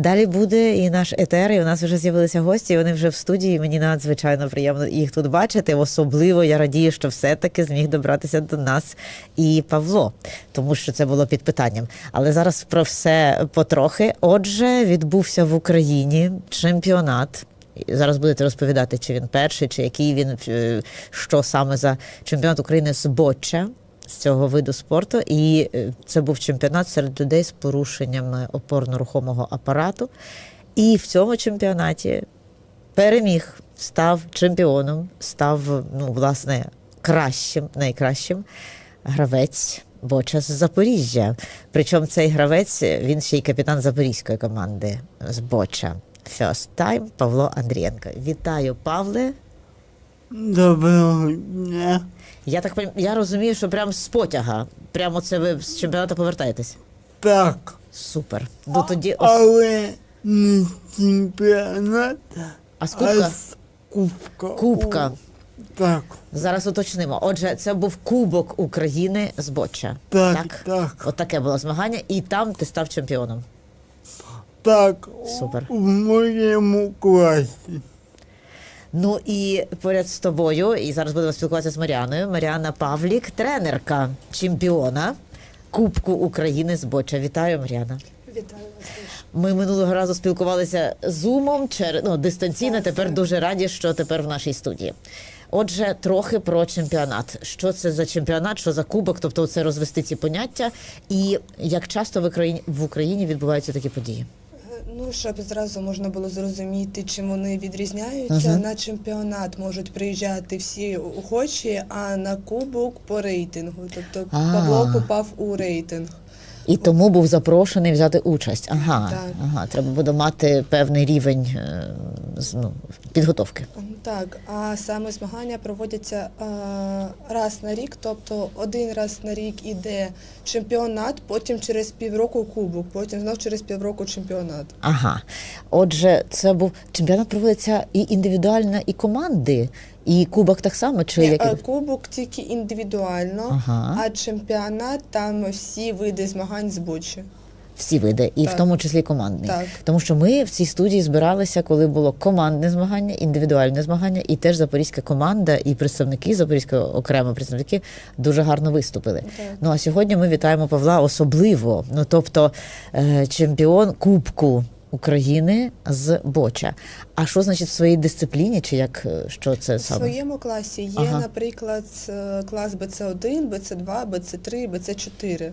Далі буде і наш етер, і у нас вже з'явилися гості. і Вони вже в студії. Мені надзвичайно приємно їх тут бачити. Особливо я радію, що все-таки зміг добратися до нас і Павло, тому що це було під питанням. Але зараз про все потрохи. Отже, відбувся в Україні чемпіонат. Зараз будете розповідати, чи він перший, чи який він е, що саме за чемпіонат України з боча з цього виду спорту. І е, це був чемпіонат серед людей з порушеннями опорно-рухомого апарату. І в цьому чемпіонаті переміг, став чемпіоном, став ну, власне кращим, найкращим гравець. Боча з Запоріжжя. Причому цей гравець він ще й капітан запорізької команди з Боча. First time Павло Андрієнко. Вітаю, Павле. Доброго дня. Я так я розумію, що прямо з потяга. Прямо це ви з чемпіонату повертаєтесь. Так, Супер. Ну тоді ос... але не чемпіонат, а з кубка? з кубка. Кубка. Так, Зараз уточнимо. Отже, це був Кубок України з Боча. так, Так? так, От таке було змагання, і там ти став чемпіоном. так. Супер. У моєму класі. Ну і поряд з тобою, і зараз будемо спілкуватися з Маріаною. Маріана Павлік, тренерка чемпіона Кубку України з Боча. Вітаю, Маріана. Вітаю вас. Ми минулого разу спілкувалися зумом через ну, дистанційно. Тепер дуже раді, що тепер в нашій студії. Отже, трохи про чемпіонат. Що це за чемпіонат, що за кубок? Тобто, це розвести ці поняття, і як часто в Україні в Україні відбуваються такі події? Ну, щоб зразу можна було зрозуміти, чим вони відрізняються. Мгм. На чемпіонат можуть приїжджати всі охочі, а на кубок по рейтингу. Тобто А. Павло попав у рейтинг. І тому був запрошений взяти участь. Ага, Так. ага, треба буде мати певний рівень е, ну, підготовки. Так, а саме змагання проводяться е, раз на рік, тобто один раз на рік іде чемпіонат, потім через півроку кубок, потім знов через півроку чемпіонат. Ага. Отже, це був чемпіонат проводиться і індивідуально, і команди, і кубок так само, чи Ні, як е, Кубок тільки індивідуально, Ага. а чемпіонат там всі види змагань збочі. всі види, і в тому числі командний. Так. Тому що ми в цій студії збиралися, коли було командне змагання, індивідуальне змагання, і теж запорізька команда, і представники запорізької окремо представники дуже гарно виступили. Так. Ну а сьогодні ми вітаємо Павла особливо. Ну тобто е, чемпіон Кубку. України з Боча. А що значить в своїй дисципліні, чи як е, що це В своєму класі є, Ага. наприклад, е, клас БЦ1, БЦ2, БЦ3, БЦ4.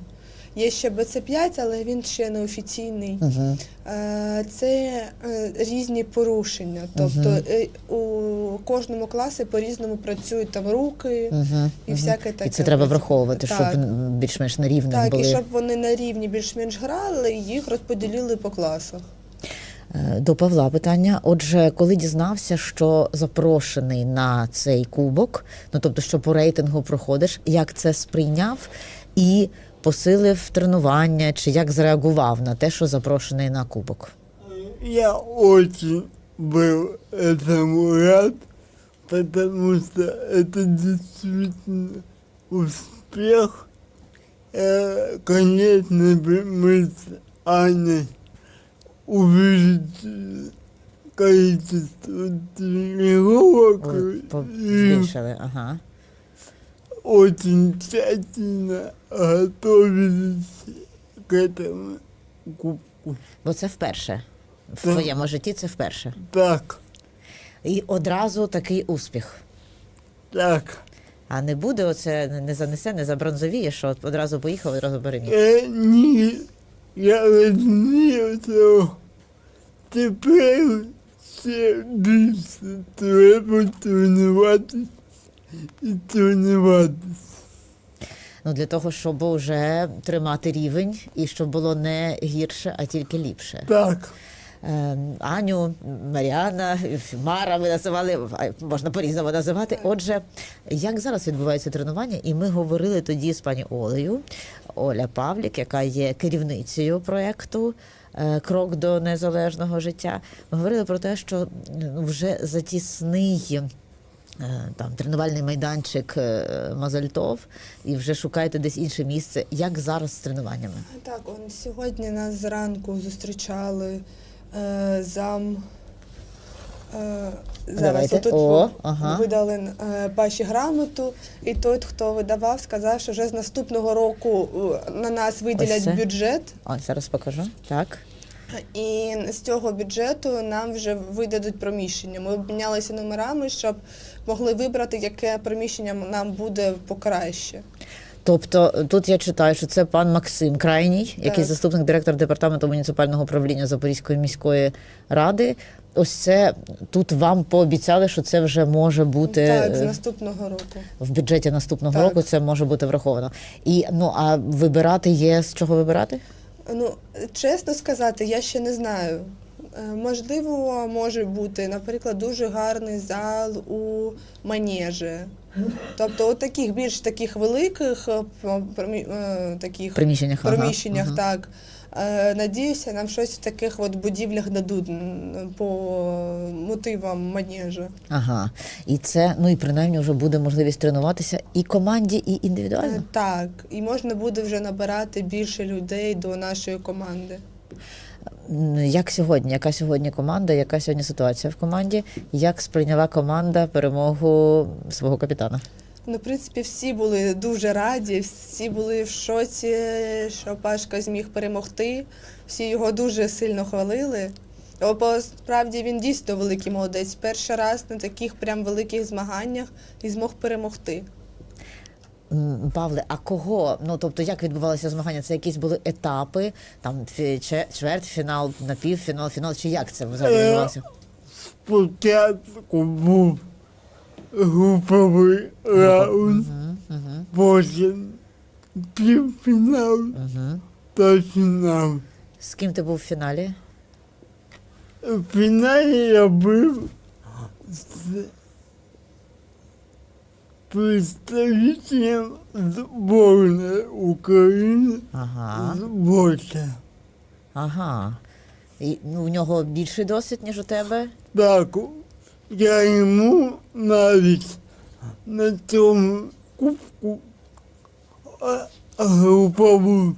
Є ще БЦ5, але він ще не офіційний. Угу. Це різні порушення. Тобто е, у кожному класі по-різному працюють там руки Угу. і всяке таке. І це треба враховувати, Так. щоб більш-менш на рівних Так, були. і щоб вони на рівні більш-менш грали, їх розподілили по класах. Е, До Павла питання. Отже, коли дізнався, що запрошений на цей кубок, ну тобто, що по рейтингу проходиш, як це сприйняв і посилив тренування, чи як зреагував на те, що запрошений на кубок? Я очень был этому рад, потому что это действительно успех. Э, Конечно, бы мы с Аней увеличили количество тренировок Збільшили, ага. очень тщательно готовились к этому кубку. Бо це вперше. В Так. твоєму житті це вперше. Так, І одразу такий успіх. так. А не буде оце не занесе, не забронзовіє, що от одразу поїхав, одразу переміг. Е, ні, я розумію, що тепер ще більше треба тренуватись і тренуватись. Ну для того, щоб вже тримати рівень і щоб було не гірше, а тільки ліпше. Так, Аню, Маріана, Мара ми називали, можна по-різному називати. Отже, як зараз відбувається тренування? І ми говорили тоді з пані Олею, Оля Павлік, яка є керівницею проєкту. е, Крок до незалежного життя. Ми говорили про те, що ну, вже затісний е, там тренувальний майданчик е, Мазальтов, і вже шукаєте десь інше місце. Як зараз з тренуваннями? Так, он сьогодні нас зранку зустрічали е, зам. Е, зараз Давайте. отут О, ага. видали е, Паші грамоту, і той, хто видавав, сказав, що вже з наступного року е, на нас виділять це. бюджет, О, зараз покажу. Так. і з цього бюджету нам вже видадуть приміщення. Ми обмінялися номерами, щоб могли вибрати, яке приміщення нам буде покраще. Тобто тут я читаю, що це пан Максим Крайній, який Так. заступник директора департаменту муніципального управління Запорізької міської ради. Ось це тут вам пообіцяли, що це вже може бути Так, з е, наступного року. в бюджеті наступного Так. року. Це може бути враховано. І ну а вибирати є з чого вибирати? Ну, чесно сказати, я ще не знаю. Е, Можливо, може бути, наприклад, дуже гарний зал у манежі. Тобто, у таких більш таких великих е, е, таких Приміщеннях приміщеннях, Мгм. так. Е, Надіюся, нам щось в таких от будівлях дадуть по мотивам манежу. Ага. І це, ну і принаймні вже буде можливість тренуватися і команді, і індивідуально. Так, і можна буде вже набирати більше людей до нашої команди. Як сьогодні? Яка сьогодні команда? Яка сьогодні ситуація в команді? Як сприйняла команда перемогу свого капітана? Ну, в принципі, всі були дуже раді, всі були в шоці, що Пашка зміг перемогти. Всі його дуже сильно хвалили. Бо справді він дійсно великий молодець. Перший раз на таких прям великих змаганнях і змог перемогти. Павле, а кого? Ну тобто, як відбувалося змагання? Це якісь були етапи, там чвертьфінал, напівфінал, фінал, чи як це взагалі Е, відбувалося? Спочатку був груповий раунд, потім півфінал та фінал. З ким ти був в фіналі? В фіналі я був представителем зборної України Ага, з боча. ага. І, ну, у нього більший досвід, ніж у тебе? Так, я йому навіть на цьому кубку а, групову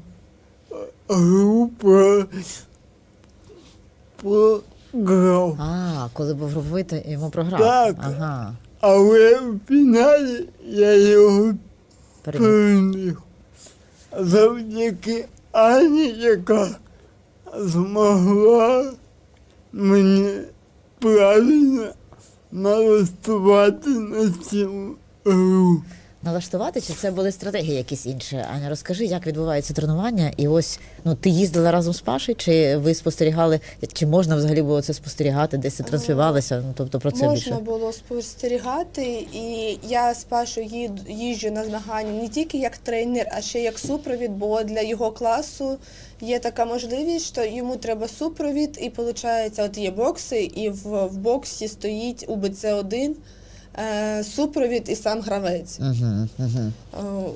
групу програв. А, коли був груповий, то йому програв. Так. Ага. Але в фіналі я його Переміг. Завдяки Ані, яка змогла мені правильно налаштувати на цю гру. Налаштувати, чи це були стратегії якісь інші? Аня, розкажи, як відбувається тренування? І ось ну ти їздила разом з Пашею, чи ви спостерігали, чи можна взагалі було це спостерігати, десь це транслювалося? Ну тобто про це Можна більше. було спостерігати, і я з Пашою їжджу на змагання не тільки як тренер, а ще як супровід, бо для його класу є така можливість, що йому треба супровід, і виходить, от є бокси, і в, в боксі стоїть УБЦ-1 е, супровід і сам гравець. Угу, угу. Е,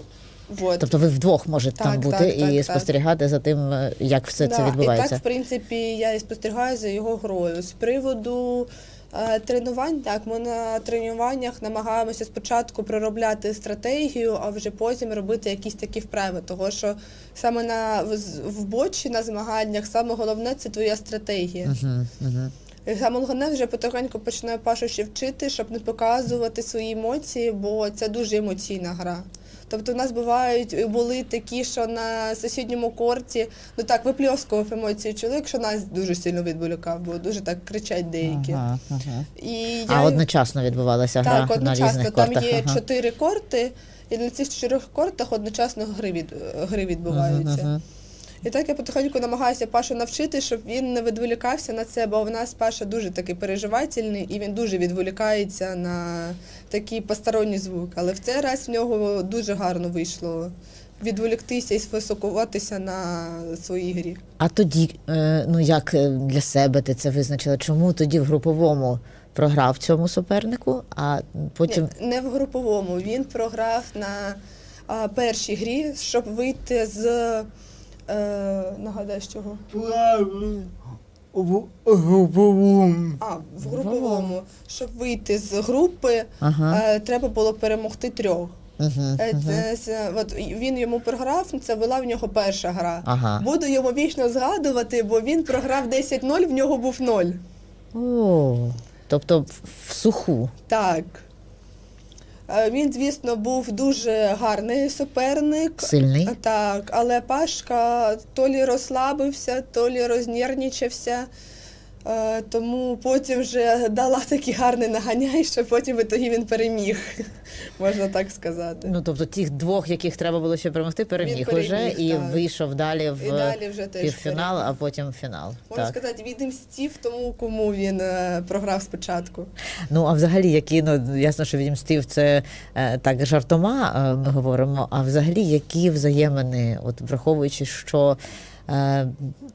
вот. Тобто ви вдвох можете Так, там бути так, так, і так. спостерігати за тим, е, як все це Да, І відбувається. так, в принципі, я і спостерігаю за його грою. З приводу е, тренувань, так, ми на тренуваннях намагаємося спочатку проробляти стратегію, а вже потім робити якісь такі вправи. Того що саме на в, в бочі на змаганнях саме головне це твоя стратегія. Угу, угу. Головне вже потихеньку починаю Пашу ще вчити, щоб не показувати свої емоції, бо це дуже емоційна гра. Тобто у нас бувають були такі, що на сусідньому корті ну так випльоскував емоції чоловік, що нас дуже сильно відволікав, бо дуже так кричать деякі. Ага, ага. І я А одночасно відбувалася гра так, на одночасно різних там кортах. є ага. чотири корти, і на цих чотирьох кортах одночасно гри від гри відбуваються. Мгм, мгм. І так я потихеньку намагаюся Пашу навчити, щоб він не відволікався на це, бо в нас Паша дуже такий переживательний і він дуже відволікається на такий посторонній звук. Але в цей раз в нього дуже гарно вийшло відволіктися і сфокусуватися на своїй грі. А тоді, е, ну як е, для себе ти це визначила? Чому тоді в груповому програв цьому супернику, а потім Ні, не в груповому. Він програв на а, першій грі, щоб вийти з е, нагадай, з чого? В груповому. А, в груповому. Щоб вийти з групи, ага. е, треба було перемогти трьох. Угу. Е, Це, це- от він йому програв, це була в нього перша гра. Ага. Буду його вічно згадувати, бо він програв 10-0, в нього був 0. О, тобто в- в суху. Так. Е, Він, звісно, був дуже гарний суперник. Сильний. Так, але Пашка то лі розслабився, то лі рознервничався. Е, Тому потім вже дала такий гарний наганяй, що потім в ітогі він переміг, можна так сказати. Ну, тобто тих двох, яких треба було ще перемогти, переміг, Він переміг, уже і так. вийшов далі в І далі вже теж півфінал, а потім в фінал. Можна так. сказати, він мстів тому, кому він е, програв спочатку. Ну а взагалі, які ну ясно, що відімстив це е, так жартома. е, Ми говоримо. А взагалі, які взаємини, от враховуючи, що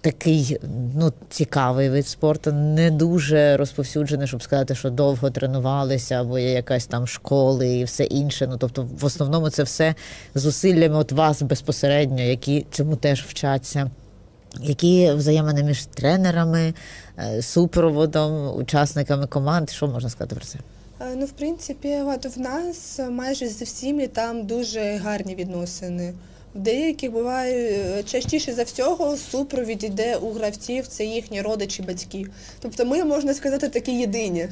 такий ну цікавий вид спорту, не дуже розповсюджений, щоб сказати, що довго тренувалися, або є якась там школи і все інше. Ну тобто, в основному це все зусиллями от вас безпосередньо, які цьому теж вчаться. Які взаємини між тренерами, е, супроводом, учасниками команд? Що можна сказати про це? Е, Ну, в принципі, от в нас майже зі всіми там дуже гарні відносини. В деяких буває е, частіше за всього супровід іде у гравців, це їхні родичі, батьки. Тобто ми, можна сказати, такі єдині.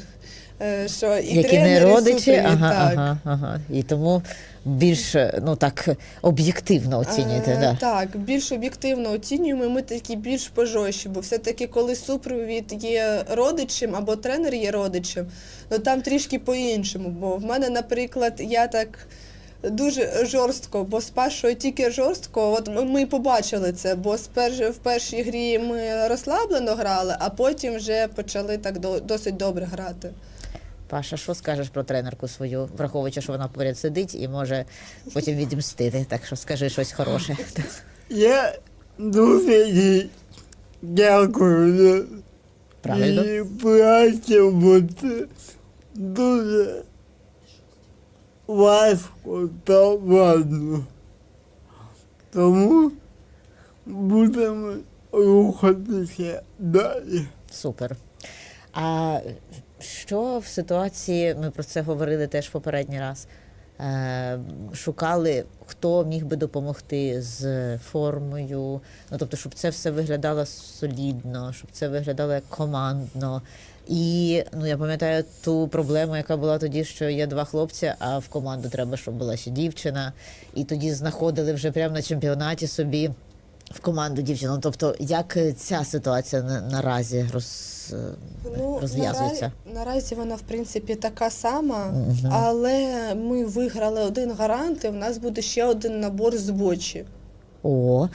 е, Що і Які тренери, не і родичі, супровід, ага, так. ага, ага. І тому більш ну так об'єктивно оцінюєте. Е, да. Так, більш об'єктивно оцінюємо, ми такі більш пожорстчі, бо все-таки, коли супровід є родичем або тренер є родичем, ну там трішки по-іншому. Бо в мене, наприклад, я так. Дуже жорстко, бо з Пашою тільки жорстко. От ми- ми побачили це, бо сперш в першій грі ми розслаблено грали, а потім вже почали так досить добре грати. Паша, що скажеш про тренерку свою, враховуючи, що вона поряд сидить і може потім відімстити. Так що скажи щось хороше. Я дуже їй дякую Правильно? працю, бо це дуже важко та ладно. Тому будемо рухатися далі. Супер. А що в ситуації, ми про це говорили теж попередній раз. Е, шукали, хто міг би допомогти з формою, ну тобто, щоб це все виглядало солідно, щоб це виглядало як командно. І ну я пам'ятаю ту проблему, яка була тоді, що є два хлопці, а в команду треба, щоб була ще дівчина. І тоді знаходили вже прямо на чемпіонаті собі в команду дівчину. Тобто, як ця ситуація на, наразі роз, Ну, розв'язується? наразі, наразі вона, в принципі, така сама, але ми виграли один гарант, і в нас буде ще один набор з бочі. О,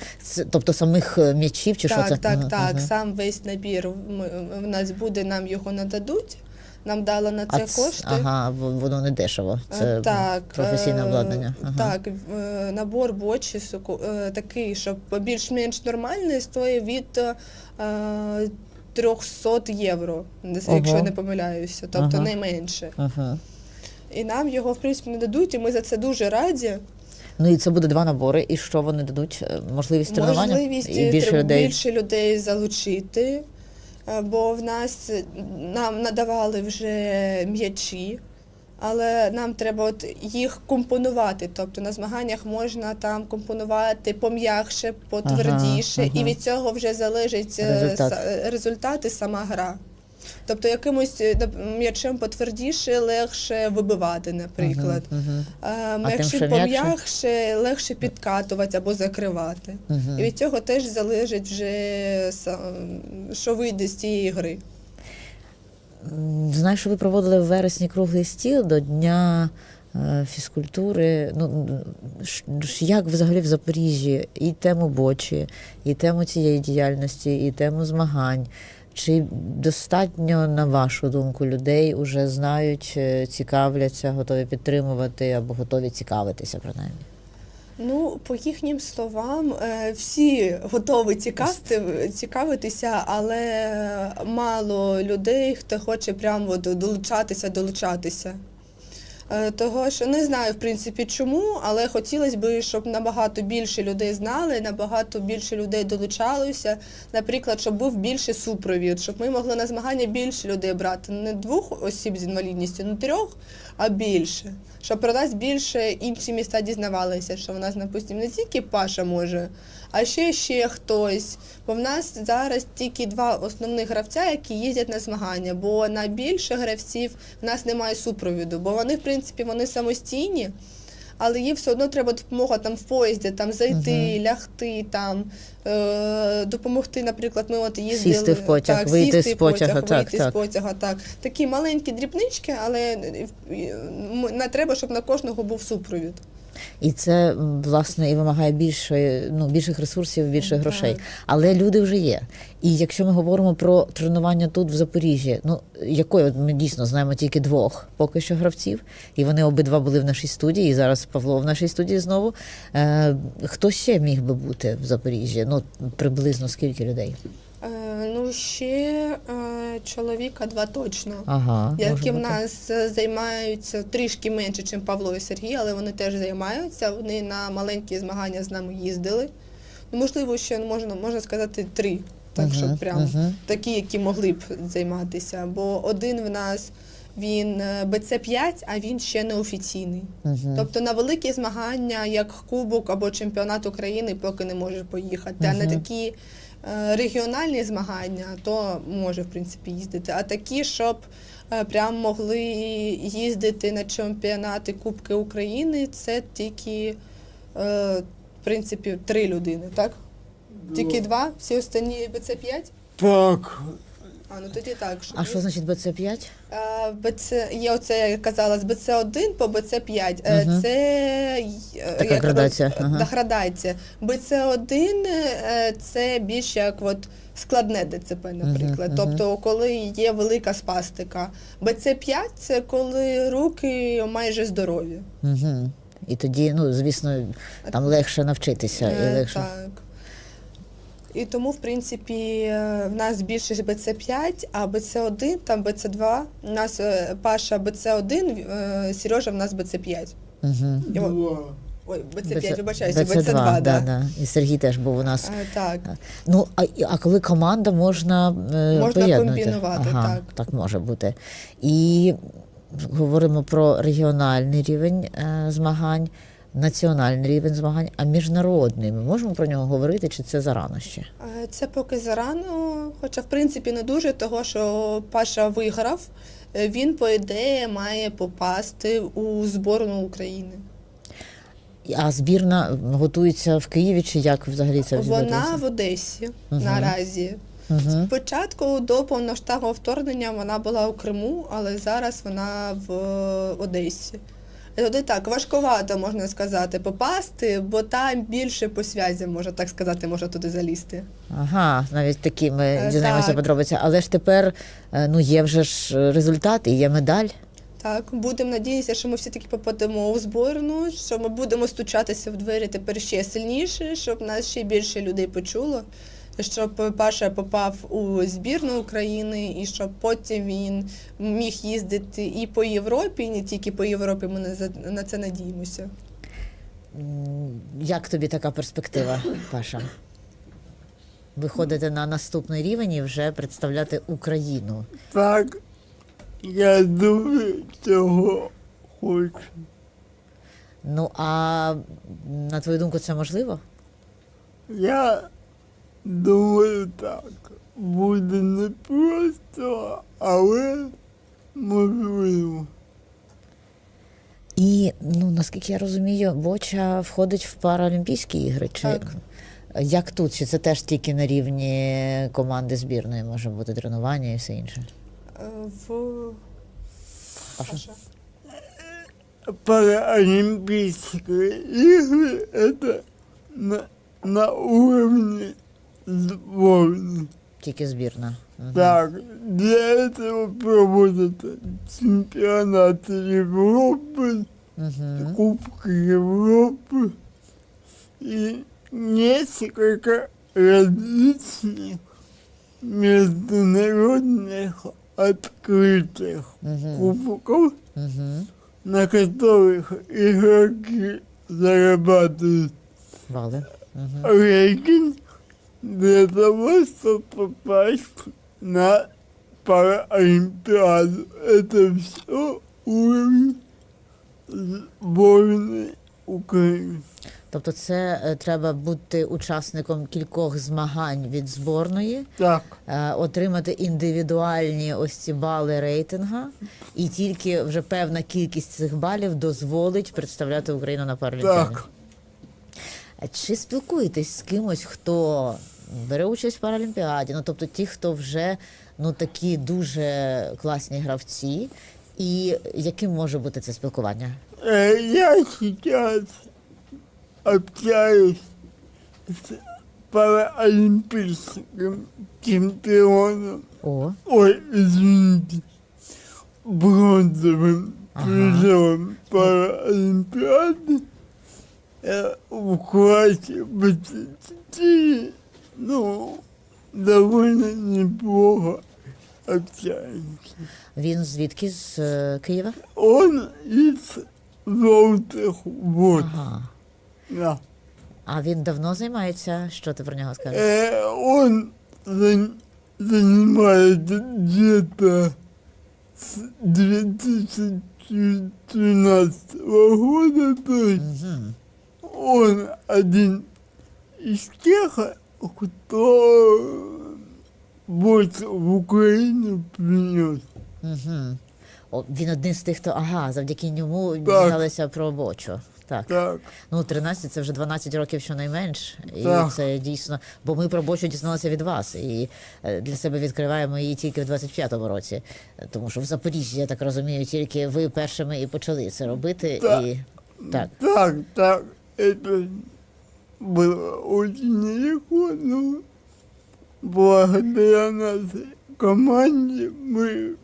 тобто самих е, м'ячів чи що це? так, Ага, так. ага. Сам весь набір в нас буде, нам його нададуть. Нам дали на це ц- кошти. Ага, воно не дешево. Е, Це так, професійне е, обладнання. Ага. Так, набор бочі такий, щоб більш-менш нормальний, стоїть від е, 300 євро, Ого. якщо я не помиляюся, тобто Ага. не менше. Ага. І нам його, в принципі, не дадуть, і ми за це дуже раді. Ну і це буде два набори. І що вони дадуть? Е, Можливість тренування? Можливість і більше людей. більше людей залучити, е, бо в нас е, нам надавали вже м'ячі, але нам треба от їх компонувати. Тобто на змаганнях можна там компонувати пом'якше, потвердіше, Ага, ага. і від цього вже залежить е, Результат. са- е, результат і сама гра. Тобто якимось е, м'ячем потвердіше, легше вибивати, наприклад. А, тим, Якщо що пом'якше, легше підкатувати або закривати. мгм. І від цього теж залежить вже що вийде з цієї гри. Знаю, що ви проводили в вересні круглий стіл до Дня е, фізкультури. Ну, як взагалі в Запоріжжі і тему бочі, і тему цієї діяльності, і тему змагань. Чи достатньо, на вашу думку, людей вже знають, е, цікавляться, готові підтримувати або готові цікавитися, принаймні? Ну, по їхнім словам, е, всі готові цікавити, цікавитися, але мало людей, хто хоче прямо долучатися, долучатися. Е, Того, що не знаю в принципі чому, але хотілося б, щоб набагато більше людей знали, набагато більше людей долучалося. Наприклад, щоб був більше супровід, щоб ми могли на змагання більше людей брати. Не двох осіб з інвалідністю, не трьох, а більше. Щоб про нас більше інші міста дізнавалися, що в нас, напустим, не тільки Паша може, а ще ще хтось. Бо в нас зараз тільки два основних гравця, які їздять на змагання. Бо на більше гравців в нас немає супровіду, бо вони, в принципі, вони самостійні. Але їй все одно треба допомога там в поїзді, там зайти, лягти, там е, допомогти, наприклад, ми от їздили Сісти в потяг, так, вийти сісти з потяга, потяг, так, вийти так. з потяга. Так такі маленькі дрібнички, але не треба, щоб на кожного був супровід. І це власне і вимагає більше, ну, більших ресурсів, більше грошей. Але люди вже є. І якщо ми говоримо про тренування тут в Запоріжжі, ну якої ми дійсно знаємо тільки двох поки що гравців, і вони обидва були в нашій студії. І зараз Павло в нашій студії знову. Е, хто ще міг би бути в Запоріжжі? Ну приблизно скільки людей? Е, ну ще е, чоловіка два точно. Ага, які в нас займаються трішки менше, ніж Павло і Сергій, але вони теж займаються. Вони на маленькі змагання з нами їздили. Ну, можливо, ще можна, можна сказати три. Так, Мгм, щоб прям мгм. такі, які могли б займатися. Бо один в нас він е, БЦ5, а він ще не офіційний. Тобто на великі змагання, як Кубок або чемпіонат України, поки не може поїхати. А на такі регіональні змагання, то може в принципі їздити. А такі, щоб е, прям могли їздити на чемпіонати Кубки України, це тільки е, в принципі три людини, так? Тільки два, всі останні БЦ5? Так, А, ну тоді так. А що значить БЦ5? Е, БЦ є оце, я казала, з БЦ1 по БЦ5. Е, Мгм. Це е, Така як градація, ага. градація. БЦ1 е, це більш як от складне ДЦП, наприклад. мгм. Тобто, коли є велика спастика. БЦ5 це коли руки майже здорові. Угу. І тоді, ну звісно, там легше навчитися і Е, легше. Так. І тому, в принципі, е, в нас більше БЦ5, а БЦ1, там БЦ2. У нас е, Паша БЦ1, е, Сережа в нас БЦ5. Угу. Його- Ой, БЦ5, вибачаюся, БЦ2, БЦ2, да, да. да. І Сергій теж був у нас. Е, Так. Ну, а, а коли команда можна, е, Можна поєднувати? комбінувати, ага, так. Так може бути. І говоримо про регіональний рівень е, змагань, національний рівень змагань, а міжнародний. Ми можемо про нього говорити, чи це зарано ще? Е, Це поки зарано, хоча в принципі не дуже, того що Паша виграв. Е, Він, по ідеї, має попасти у зборну України. А збірна готується в Києві, чи як взагалі це Вона в Одесі Мгм. наразі. Угу. Спочатку до повноштабного вторгнення вона була у Криму, але зараз вона в Одесі. Туди так важкувато можна сказати попасти, бо там більше по связі, можна так сказати, можна туди залізти. Ага, навіть такі ми Е, дізнаємося так. подробиці. Але ж тепер е, ну є вже ж результат і є медаль. Так, будемо надіятися, що ми всі таки попадемо у зборну, що ми будемо стучатися в двері тепер ще сильніше, щоб нас ще більше людей почуло, щоб Паша попав у збірну України, і щоб потім він міг їздити і по Європі, і не тільки по Європі. Ми на це надіємося. Як тобі така перспектива, Паша? Виходити на наступний рівень і вже представляти Україну. Так, я дуже цього хочу. Ну а на твою думку, це можливо? Я думаю так. Буде непросто, але можливо. І ну наскільки я розумію, Боча входить в Паралімпійські ігри. Чи Так. як тут? Чи це теж тільки на рівні команди збірної може бути тренування і все інше? Е, В Паша? Паша. Паралимпийские игры на, на уровне зборна. Тільки збірна. Угу. Так, для этого проводяться чемпіонати Европы, угу. Кубки Европы и несколько различных международных открытых угу. кубков, угу. на которых игроки зарабатывают Вали. Угу. рейтинг для того, чтобы попасть на Паралимпиаду. Это все уровень сборной Украины. Тобто, це е, треба бути учасником кількох змагань від зборної, Так, е, отримати індивідуальні ось ці бали рейтинга, і тільки вже певна кількість цих балів дозволить представляти Україну на Паралімпіаді. так. А Чи спілкуєтесь з кимось, хто бере участь в Паралімпіаді? Ну тобто ті, хто вже ну такі дуже класні гравці, і яким може бути це спілкування? Э, Я сейчас общаюсь с паралимпийским чемпионом, О, ой, извините, бронзовым Ага. призером Паралимпиады э, в классе 24, ну, довольно неплохо общаемся. він звідки з е, Києва? Он из желтых вод. Ага. Да. А він давно займається? Що ти про нього скажеш? Э, он за- занимается где-то с 2013 года, то есть он один из тех, кто больше в Украину принес. Угу. О, він один з тих, хто ага, завдяки ньому дізналися про бочу. Так. Так, Ну, 13 це вже 12 років щонайменш. І Так. це дійсно. Бо ми про бочу дізналися від вас. І е, для себе відкриваємо її тільки в 25-му році. Тому що в Запоріжжі, я так розумію, тільки ви першими і почали це робити. Так. І так. так, так, было очень нелегко, но благодаря нашей команде мы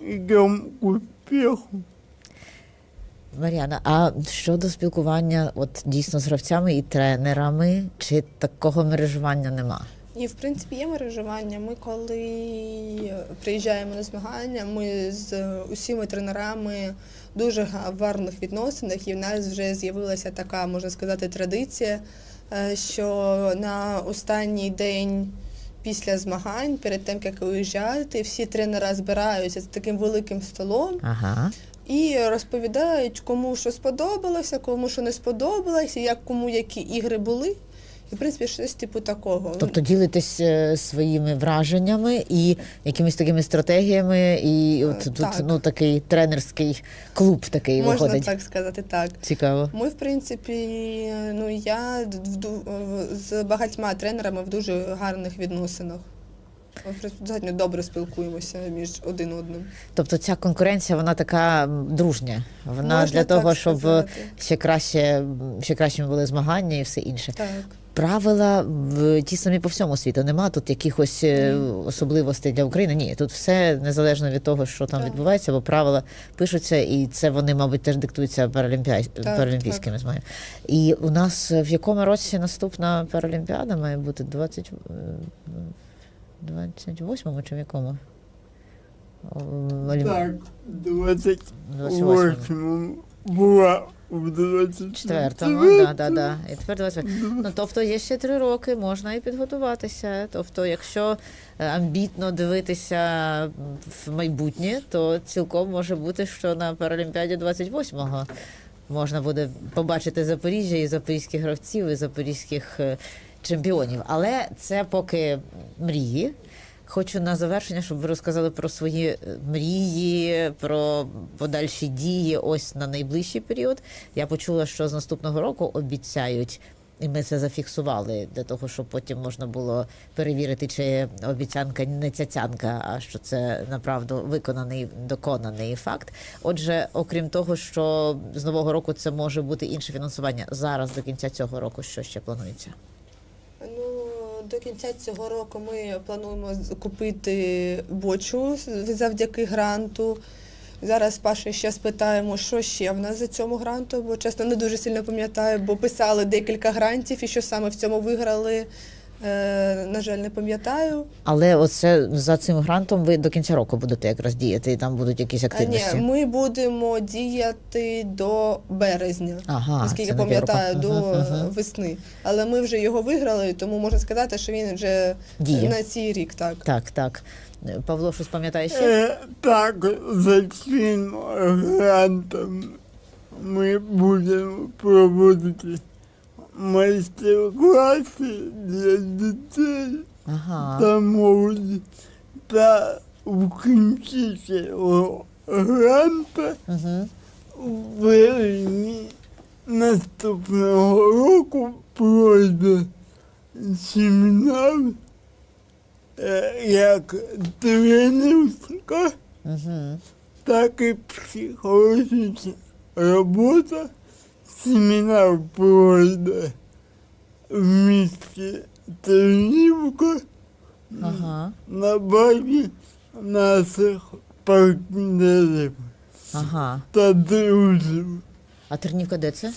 йдемо к успіху. Мар'яна, а щодо спілкування, от дійсно з гравцями і тренерами, чи такого мережування нема? І в принципі є мережування. Ми коли приїжджаємо на змагання, ми з усіма тренерами дуже га- гарних відносинах, і в нас вже з'явилася така, можна сказати, традиція, е, що на останній день після змагань, перед тим як виїжджати, всі тренера збираються з таким великим столом Ага. і розповідають, кому що сподобалося, кому що не сподобалося, як кому які ігри були. І в принципі щось типу такого. Тобто ділитесь е, своїми враженнями і якимись такими стратегіями, і от тут так. ну такий тренерський клуб такий Можна виходить. так сказати, так. Цікаво. Ми, в принципі, ну я з багатьма тренерами в дуже гарних відносинах. Ми, добре спілкуємося між один одним. Тобто ця конкуренція вона така дружня. Вона Можна для того, щоб сказати. ще краще ще кращими були змагання і все інше. Так. Правила в ті самі по всьому світу. Нема тут якихось е, особливостей для України. Ні, тут все незалежно від того, що там Так. відбувається, бо правила пишуться, і це вони, мабуть, теж диктуються паралімпіа... Так, паралімпійськими змаганнями. І у нас е, в якому році наступна паралімпіада має бути 20... е, 28-му чи в якому? О, Так, 28-му. 28 була в 24 Четвертому, да, да, да. І тепер 20. Ну, тобто є ще три роки, можна і підготуватися. Тобто, якщо е, амбітно дивитися в майбутнє, то цілком може бути, що на Паралімпіаді 28-го можна буде побачити Запоріжжя і запорізьких гравців, і запорізьких е, чемпіонів. Але це поки мрії. Хочу на завершення, щоб ви розказали про свої е, мрії, про подальші дії ось на найближчий період. Я почула, що з наступного року обіцяють, і ми це зафіксували для того, щоб потім можна було перевірити, чи обіцянка не цяцянка, а що це направду виконаний доконаний факт. Отже, окрім того, що з нового року це може бути інше фінансування зараз до кінця цього року, що ще планується? Ну, до кінця цього року ми плануємо купити бочу завдяки гранту. Зараз Паша ще спитаємо, що ще в нас за цьому гранту, бо чесно не дуже сильно пам'ятаю, бо писали декілька грантів і що саме в цьому виграли. Е, на жаль, не пам'ятаю. Але оце за цим грантом ви до кінця року будете якраз діяти, і там будуть якісь А, активності. ні, ми будемо діяти до березня. Ага, наскільки пам'ятаю, до е, весни. Але ми вже його виграли, тому можна сказати, що він вже Діє. на цей рік так. Так, так. Павло, щось пам'ятає ще? Е, Так, за цим грантом ми будемо проводити майстер-класи для дітей Ага. та молоді. Та в кінці цього гранта Угу. у березні наступного року пройде семінар е, як тренерська, Угу. так і психологічна робота. Семінар пройде в місті Тернівка Ага. на базі наших партнерів Ага. та друзів. А Тернівка де це?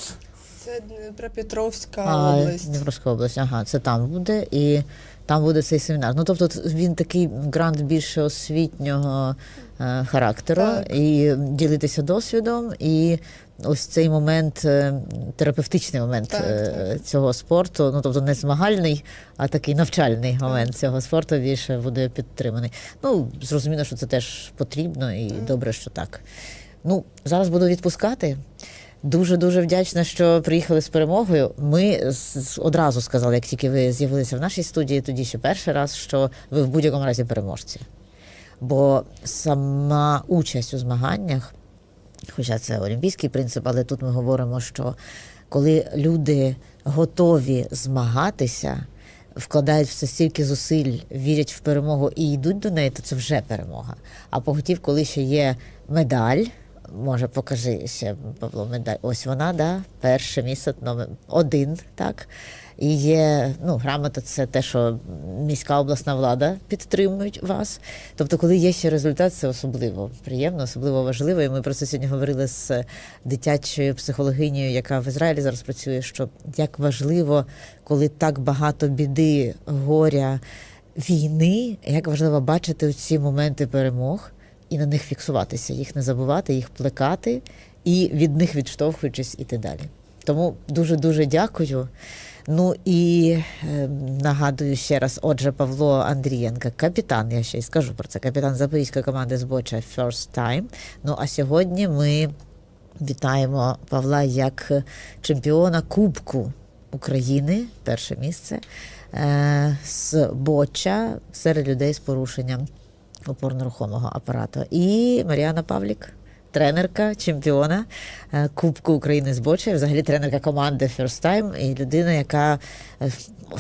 Це Дніпропетровська А, область. Дніпровська область, ага, це там буде, і там буде цей семінар. Ну тобто він такий грант більше освітнього е, характеру, Так. і ділитися досвідом, і ось цей момент, е, терапевтичний момент Так, е, цього спорту, ну тобто не змагальний, а такий навчальний момент цього спорту більше буде підтриманий. Ну, зрозуміло, що це теж потрібно, і добре, що так. Ну, зараз буду відпускати. Дуже дуже вдячна, що приїхали з перемогою. Ми одразу сказали, як тільки ви з'явилися в нашій студії, тоді ще перший раз, що ви в будь-якому разі переможці. Бо сама участь у змаганнях, хоча це олімпійський принцип, але тут ми говоримо, що коли люди готові змагатися, вкладають в це стільки зусиль, вірять в перемогу і йдуть до неї, то це вже перемога. А поготів, коли ще є медаль. Може, покажи ще Павло медаль. Ось вона, да, перше місце номер один, так. І є ну, грамота це те, що міська обласна влада підтримують вас. Тобто, коли є ще результат, це особливо приємно, особливо важливо. І ми про це сьогодні говорили з дитячою психологинею, яка в Ізраїлі зараз працює. Що як важливо, коли так багато біди, горя, війни, як важливо бачити ці моменти перемог і на них фіксуватися, їх не забувати, їх плекати і від них відштовхуючись іти далі. Тому дуже дуже дякую. Ну і е, нагадую ще раз, отже, Павло Андрієнко, капітан, я ще й скажу про це, капітан запорізької команди з Боча First Time. Ну а сьогодні ми вітаємо Павла як чемпіона Кубку України, перше місце е, з Боча серед людей з порушенням опорно-рухомого апарату. І Маріана Павлік, тренерка, чемпіона е, Кубку України з Боча, взагалі тренерка команди First Time, і людина, яка е,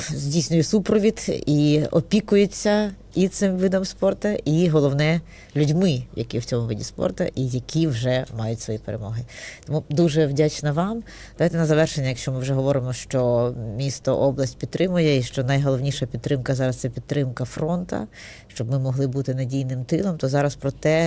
здійснює супровід і опікується і цим видом спорту, і головне людьми, які в цьому виді спорту, і які вже мають свої перемоги. Тому дуже вдячна вам. Давайте на завершення, якщо ми вже говоримо, що місто, область підтримує, і що найголовніша підтримка зараз це підтримка фронта, щоб ми могли бути надійним тилом, то зараз про те.